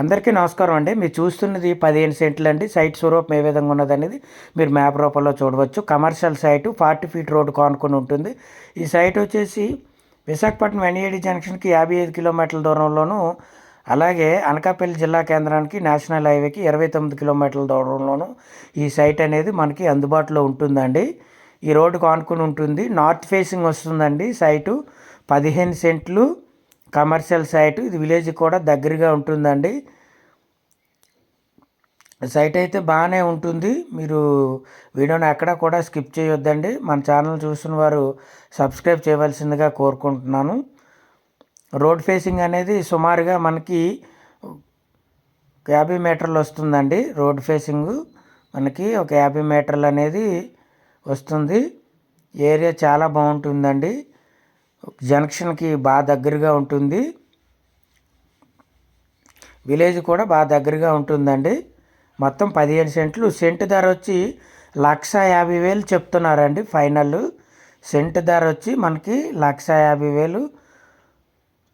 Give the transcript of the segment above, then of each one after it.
అందరికీ నమస్కారం అండి. మీరు చూస్తున్నది పదిహేను సెంట్లు అండి. సైట్ స్వరూపం ఏ విధంగా ఉన్నది అనేది మీరు మ్యాప్ రూపంలో చూడవచ్చు. Commercial site forty feet road కానుకొని ఉంటుంది. ఈ సైట్ వచ్చేసి విశాఖపట్నం ఎన్ఏడి జంక్షన్కి యాభై ఐదు కిలోమీటర్ల దూరంలోను అలాగే అనకాపల్లి జిల్లా కేంద్రానికి నేషనల్ హైవేకి ఇరవై తొమ్మిది కిలోమీటర్ల దూరంలోను ఈ సైట్ అనేది మనకి అందుబాటులో ఉంటుందండి. ఈ రోడ్డు కానుకొని ఉంటుంది. నార్త్ ఫేసింగ్ వస్తుందండి సైటు. పదిహేను సెంట్లు కమర్షియల్ సైట్ ఇది విలేజ్ కూడా దగ్గరగా ఉంటుందండి. సైట్ అయితే బాగానే ఉంటుంది. మీరు వీడియోని ఎక్కడ కూడా స్కిప్ చేయొద్దండి. మన ఛానల్ చూసిన వారు సబ్స్క్రైబ్ చేయవలసిందిగా కోరుకుంటున్నాను. రోడ్ ఫేసింగ్ అనేది సుమారుగా మనకి యాభై మీటర్లు వస్తుందండి. రోడ్ ఫేసింగ్ మనకి ఒక యాభై మీటర్లు అనేది వస్తుంది. ఏరియా చాలా బాగుంటుందండి. జంక్షన్కి బాగా దగ్గరగా ఉంటుంది. విలేజ్ కూడా బాగా దగ్గరగా ఉంటుందండి. మొత్తం పదిహేను సెంట్లు. సెంట్ ధర వచ్చి లక్ష యాభై వేలు చెప్తున్నారండి ఫైనల్. సెంట్ ధర వచ్చి మనకి లక్ష యాభై వేలు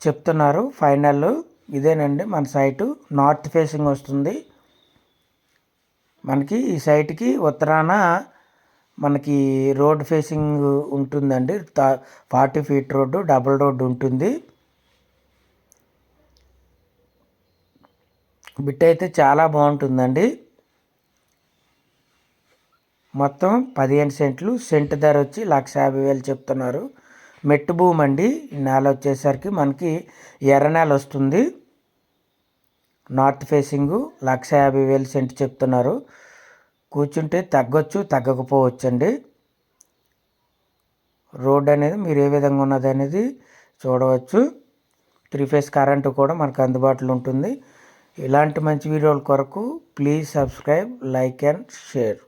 చెప్తున్నారు ఫైనల్. ఇదేనండి మన సైటు. నార్త్ ఫేసింగ్ వస్తుంది. మనకి ఈ సైట్కి ఉత్తరాన మనకి రోడ్ ఫేసింగ్ ఉంటుందండి. Forty feet road double road ఉంటుంది. బిట్ అయితే చాలా బాగుంటుందండి. మొత్తం పదిహేను సెంట్లు సెంట్ ధర వచ్చి లక్ష యాభై వేలు చెప్తున్నారు. మెట్టు భూమి అండి. నేల వచ్చేసరికి మనకి ఎర్ర నేల వస్తుంది. నార్త్ ఫేసింగు లక్ష యాభై వేలు సెంట్ చెప్తున్నారు. కూర్చుంటే తగ్గొచ్చు తగ్గకపోవచ్చు అండి రోడ్ అనేది మీరు ఏ విధంగా ఉన్నది అనేది చూడవచ్చు. త్రీ ఫేస్ కరెంటు కూడా మనకు అందుబాటులో ఉంటుంది. ఇలాంటి మంచి వీడియోల కొరకు please subscribe like and share.